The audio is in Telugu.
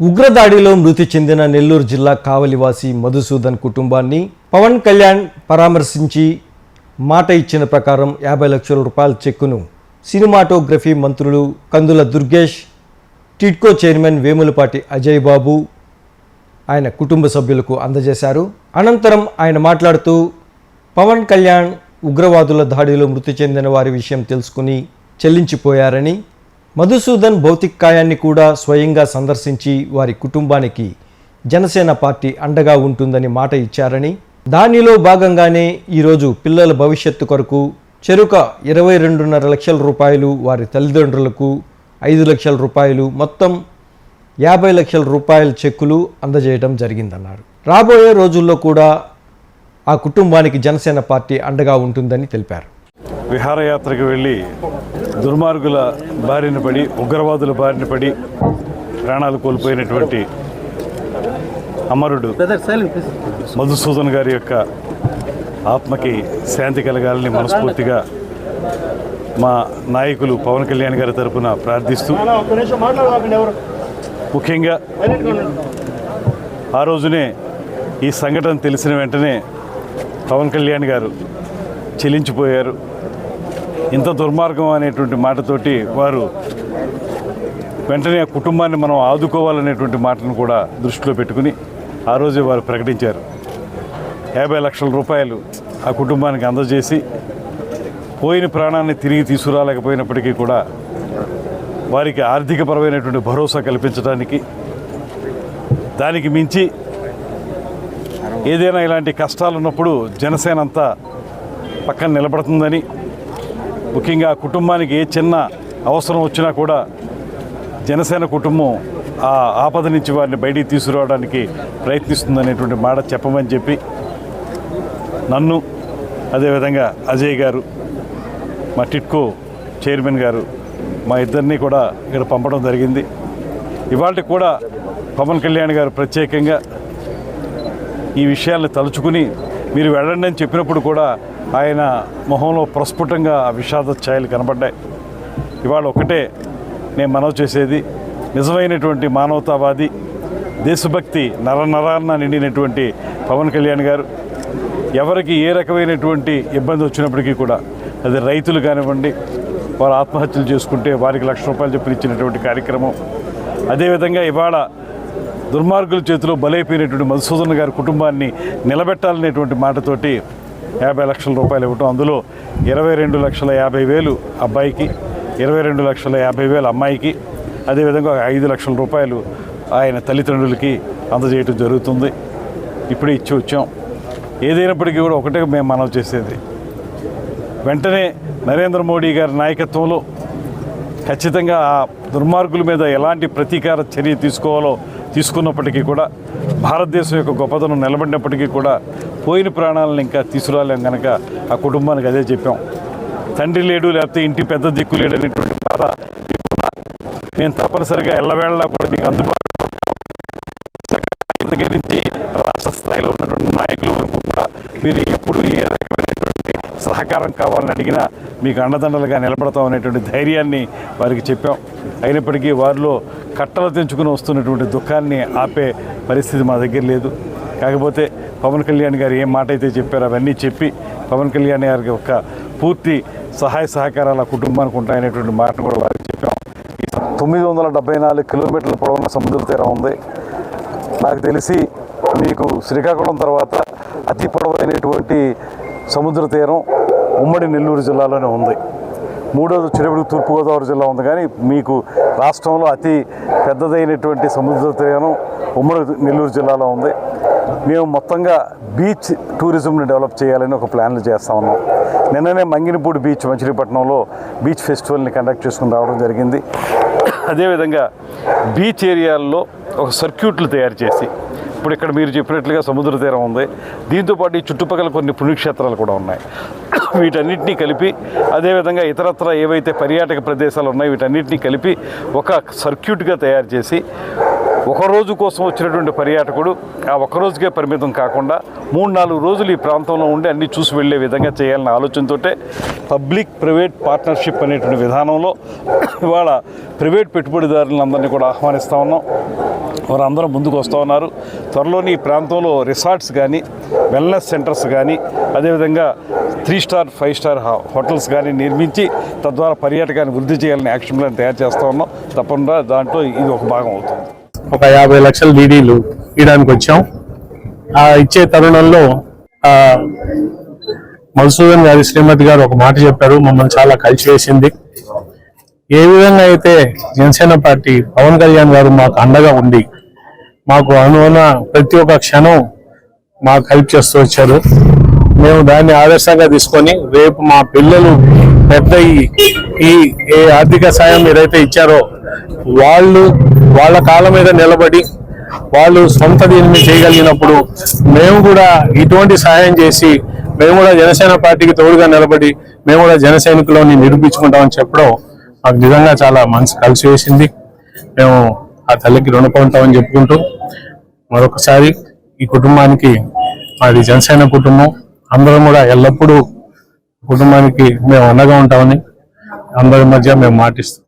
ఉగ్రదాడిలో మృతి చెందిన నెల్లూరు జిల్లా కావలివాసి మధుసూదన్ కుటుంబాన్ని పవన్ కళ్యాణ్ పరామర్శించి మాట ఇచ్చిన ప్రకారం యాభై లక్షల రూపాయల చెక్కును సినిమాటోగ్రఫీ మంత్రులు కందుల దుర్గేష్ టిట్కో చైర్మన్ వేములపాటి అజయ్ బాబు ఆయన కుటుంబ సభ్యులకు అందజేశారు. అనంతరం ఆయన మాట్లాడుతూ పవన్ కళ్యాణ్ ఉగ్రవాదుల దాడిలో మృతి చెందిన వారి విషయం తెలుసుకుని చెల్లించిపోయారని మధుసూదన్ భౌతికాయాన్ని కూడా స్వయంగా సందర్శించి వారి కుటుంబానికి జనసేన పార్టీ అండగా ఉంటుందని మాట ఇచ్చారని దానిలో భాగంగానే ఈరోజు పిల్లల భవిష్యత్తు కొరకు చెరుక ఇరవై రెండున్నర లక్షల రూపాయలు వారి తల్లిదండ్రులకు ఐదు లక్షల రూపాయలు మొత్తం యాభై లక్షల రూపాయల చెక్కులు అందజేయడం జరిగిందన్నారు. రాబోయే రోజుల్లో కూడా ఆ కుటుంబానికి జనసేన పార్టీ అండగా ఉంటుందని తెలిపారు. విహారయాత్రకు వెళ్ళి దుర్మార్గుల బారిన పడి ఉగ్రవాదుల బారిన పడి ప్రాణాలు కోల్పోయినటువంటి అమరుడు మధుసూదన్ గారి యొక్క ఆత్మకి శాంతి కలగాలని మనస్ఫూర్తిగా మా నాయకులు పవన్ కళ్యాణ్ గారి తరపున ప్రార్థిస్తూ ముఖ్యంగా ఆ రోజునే ఈ సంఘటన తెలిసిన వెంటనే పవన్ కళ్యాణ్ గారు చెల్లించిపోయారు ఇంత దుర్మార్గం అనేటువంటి మాటతోటి వారు వెంటనే ఆ కుటుంబాన్ని మనం ఆదుకోవాలనేటువంటి మాటను కూడా దృష్టిలో పెట్టుకుని ఆ రోజే వారు ప్రకటించారు. యాభై లక్షల రూపాయలు ఆ కుటుంబానికి అందజేసి పోయిన ప్రాణాన్ని తిరిగి తీసుకురాలేకపోయినప్పటికీ కూడా వారికి ఆర్థికపరమైనటువంటి భరోసా కల్పించడానికి దానికి మించి ఏదైనా ఇలాంటి కష్టాలు ఉన్నప్పుడు జనసేన అంతా పక్కన నిలబడుతుందని ముఖ్యంగా కుటుంబానికి ఏ చిన్న అవసరం వచ్చినా కూడా జనసేన కుటుంబం ఆ ఆపద నుంచి వారిని బయటికి తీసుకురావడానికి ప్రయత్నిస్తుందనేటువంటి మాట చెప్పమని చెప్పి నన్ను అదేవిధంగా అజయ్ గారు మా టిట్కో చైర్మన్ గారు మా ఇద్దరిని కూడా ఇక్కడ పంపడం జరిగింది. ఇవాళ కూడా పవన్ కళ్యాణ్ గారు ప్రత్యేకంగా ఈ విషయాలను తలుచుకుని మీరు వెళ్ళండి అని చెప్పినప్పుడు కూడా ఆయన మొహంలో ప్రస్ఫుటంగా విషాద ఛాయలు కనబడ్డాయి. ఇవాళ ఒకటే నేను మనవి చేసేది నిజమైనటువంటి మానవతావాది దేశభక్తి నరనరాన్న నిండినటువంటి పవన్ కళ్యాణ్ గారు. ఎవరికి ఏ రకమైనటువంటి ఇబ్బంది వచ్చినప్పటికీ కూడా అది రైతులు కానివ్వండి వారు ఆత్మహత్యలు చేసుకుంటే వారికి లక్ష రూపాయలు చెప్పిన ఇచ్చినటువంటి కార్యక్రమం. అదేవిధంగా ఇవాళ దుర్మార్గుల చేతిలో బలైపోయినటువంటి మధుసూదన్ గారి కుటుంబాన్ని నిలబెట్టాలనేటువంటి మాటతోటి యాభై లక్షల రూపాయలు ఇవ్వటం. అందులో ఇరవై రెండు లక్షల యాభై వేలు అబ్బాయికి ఇరవై రెండు లక్షల యాభై వేలు అమ్మాయికి అదేవిధంగా ఒక ఐదు లక్షల రూపాయలు ఆయన తల్లిదండ్రులకి అందజేయటం జరుగుతుంది. ఇప్పుడే ఇచ్చి వచ్చాం. ఏదైనప్పటికీ కూడా ఒకటే మేము మనవి చేసేది. వెంటనే నరేంద్ర మోడీ గారి నాయకత్వంలో ఖచ్చితంగా ఆ దుర్మార్గుల మీద ఎలాంటి ప్రతీకార చర్య తీసుకోవాలో తీసుకున్నప్పటికీ కూడా భారతదేశం యొక్క గొప్పతనం నిలబడినప్పటికీ కూడా పోయిన ప్రాణాలను ఇంకా తీసుకురాలేం కనుక ఆ కుటుంబానికి అదే చెప్పాం. తండ్రి లేడు లేకపోతే ఇంటి పెద్ద దిక్కు లేడు అనేటువంటి బాధ నేను తప్పనిసరిగా ఎల్లవేళలా కూడా మీకు అందుబాటులో నుంచి రాష్ట్ర స్థాయిలో ఉన్నటువంటి నాయకులు కూడా మీరు ఎప్పుడు ఏ సహకారం కావాలని అడిగినా మీకు అండదండలుగా నిలబడతాం అనేటువంటి ధైర్యాన్ని వారికి చెప్పాం. అయినప్పటికీ వారిలో కట్టలు తెంచుకుని వస్తున్నటువంటి దుఃఖాన్ని ఆపే పరిస్థితి మా దగ్గర లేదు. కాకపోతే పవన్ కళ్యాణ్ గారు ఏం మాట అయితే చెప్పారో అవన్నీ చెప్పి పవన్ కళ్యాణ్ గారికి ఒక పూర్తి సహాయ సహకారాల కుటుంబానికి ఉంటాయనేటువంటి మాటను కూడా వారికి చెప్పాం. తొమ్మిది వందల డెబ్బై నాలుగు కిలోమీటర్ల పొడవున సముద్ర తీరం ఉంది. నాకు తెలిసి మీకు శ్రీకాకుళం తర్వాత అతి పొడవైనటువంటి సముద్ర తీరం ఉమ్మడి నెల్లూరు జిల్లాలోనే ఉంది. మూడోది చిరువుడు తూర్పుగోదావరి జిల్లా ఉంది కానీ మీకు రాష్ట్రంలో అతి పెద్దదైనటువంటి సముద్ర తీరం ఉమ్మడి నెల్లూరు జిల్లాలో ఉంది. మేము మొత్తంగా బీచ్ టూరిజంని డెవలప్ చేయాలని ఒక ప్లాన్లు చేస్తా ఉన్నాం. నిన్ననే మంగినపూడి బీచ్ మచిలీపట్నంలో బీచ్ ఫెస్టివల్ని కండక్ట్ చేసుకుని రావడం జరిగింది. అదేవిధంగా బీచ్ ఏరియాల్లో ఒక సర్క్యూట్లు తయారు చేసి ఇప్పుడు ఇక్కడ మీరు చెప్పినట్లుగా సముద్ర తీరం ఉంది. దీంతోపాటు ఈ చుట్టుపక్కల కొన్ని పుణ్యక్షేత్రాలు కూడా ఉన్నాయి. వీటన్నిటినీ కలిపి అదేవిధంగా ఇతరత్ర ఏవైతే పర్యాటక ప్రదేశాలు ఉన్నాయో వీటన్నిటినీ కలిపి ఒక సర్క్యూట్గా తయారు చేసి ఒకరోజు కోసం వచ్చినటువంటి పర్యాటకుడు ఆ ఒక్క రోజుకే పరిమితం కాకుండా మూడు నాలుగు రోజులు ఈ ప్రాంతంలో ఉండి అన్ని చూసి వెళ్ళే విధంగా చేయాలన్న ఆలోచనతోటే పబ్లిక్ ప్రైవేట్ పార్ట్నర్షిప్ అనేటువంటి విధానంలో ఇవాళ ప్రైవేట్ పెట్టుబడిదారులందరినీ కూడా ఆహ్వానిస్తూ ఉన్నాం. వారందరూ ముందుకు వస్తూ ఉన్నారు. త్వరలోని ఈ ప్రాంతంలో రిసార్ట్స్ కానీ వెల్నెస్ సెంటర్స్ కానీ అదేవిధంగా three star five star hotels కానీ నిర్మించి తద్వారా పర్యాటకాన్ని వృద్ధి చేయాలని యాక్షన్ ప్లాన్ తయారు చేస్తూ ఉన్నాం. తప్పకుండా దాంట్లో ఇది ఒక భాగం అవుతుంది. ఒక యాభై లక్షల డీడీలు ఇవ్వడానికి వచ్చాం. ఆ ఇచ్చే తరుణంలో మధుసూదన్ గారి శ్రీమతి గారు ఒక మాట చెప్పారు మమ్మల్ని చాలా కలిసివేసింది. ఏ విధంగా అయితే జనసేన పార్టీ పవన్ కళ్యాణ్ గారు మాకు అండగా ఉండి మాకు అనువన ప్రతి ఒక్క క్షణం మాకు హెల్ప్ చేస్తూ వచ్చారు. మేము దాన్ని ఆదర్శంగా తీసుకొని రేపు మా పిల్లలు పెద్ద ఈ- ఈ ఏ ఆర్థిక సాయం మీరైతే ఇచ్చారో వాళ్ళు వాళ్ళ కాళ్ళ మీద నిలబడి వాళ్ళు సొంత దీనిని చేయగలిగినప్పుడు మేము కూడా ఇటువంటి సహాయం చేసి మేము కూడా జనసేన పార్టీకి తోడుగా నిలబడి మేము కూడా జనసైనికులని నిరూపించుకుంటామని చెప్పడం మాకు నిజంగా చాలా మనసు కలిసి వేసింది. మేము ఆ తల్లికి రుణపడి చెప్పుకుంటూ మరొకసారి ఈ కుటుంబానికి మాది జనసేన కుటుంబం. అందరం కూడా ఎల్లప్పుడూ కుటుంబానికి మేము అండగా ఉంటామని అందరి మధ్య మేము మాటిస్తాం